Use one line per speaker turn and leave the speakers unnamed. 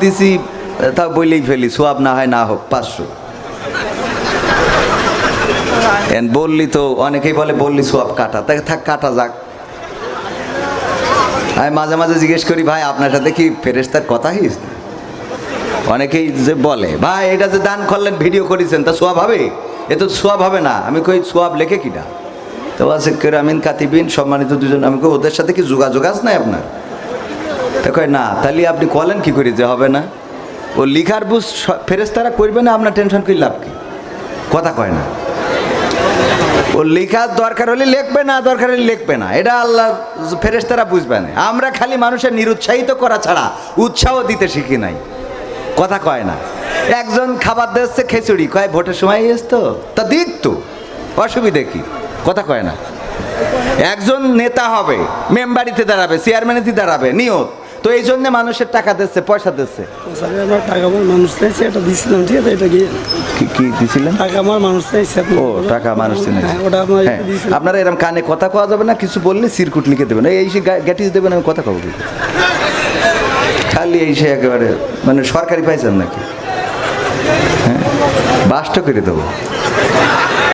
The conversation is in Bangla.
বলতেছি তা বলেই ফেলি, সোয়াব না হয়, না হোক, পাঁচশো। বললি তো, অনেকেই বলে বললি সোয়াব কাটা তাই থাক, কাটা যাক। আমি মাঝে মাঝে জিজ্ঞেস করি, ভাই, আপনার সাথে কি ফেরেস্তার কথা হিস অনেকেই যে বলে, ভাই, এটা যে দান করলেন, ভিডিও করেছেন, তা সোয়াব হবে? এ তো সোয়াব হবে না। আমি কই, সোয়াব লেখে কিনা তো আছে কেরামিন, কাতিবিন, সম্মানিত দুজন, আমি কই, ওদের সাথে কি যোগাযোগ আছে নাই আপনার? তা কয়, না, তাহলে আপনি কলেন কি করি যে হবে না? ও লিখার বুঝ ফেরেস্তারা করবে না আপনার টেনশন করি, লাভ কি? কথা কয় না। ও লেখার দরকার হলে লিখবে না, দরকার হলে লিখবে না। এটা আল্লাহ ফেরেস্তারা বুঝবে না। আমরা খালি মানুষের নিরুৎসাহিত করা ছাড়া উৎসাহ দিতে শিখি নাই। কথা কয় না। একজন খাবার দিচ্ছে খিচুড়ি, কয়, ভোটের সময় এস তো? তা দিক তো, অসুবিধে কি? কথা কয় না। একজন নেতা হবে, মেম্বারিতে দাঁড়াবে, চেয়ারম্যানিতে দাঁড়াবে নিয়ত তো এই জন্য মানুষের টাকা দিচ্ছে পয়সা দিচ্ছে।
আমার টাকা আমার মানুষ চাইছে এটা দিছিলাম ঠিক আছে এটা গিয়ে
কি কি দিছিলেন?
টাকা আমার মানুষ চাইছে আপনি
ও টাকা মানুষ
হ্যাঁ, ওটা আমার
হ্যাঁ, আপনারা এরকম কানে কথা কওয়া যাবে না কিছু বললে সিরকুট লিখে দেবেন। এই সে গ্যাটিস দেবেন আমি কথা কব খালি এই সে একেবারে মানে সরকারি পাইছেন নাকি? হ্যাঁ বাসটা করে দেবো।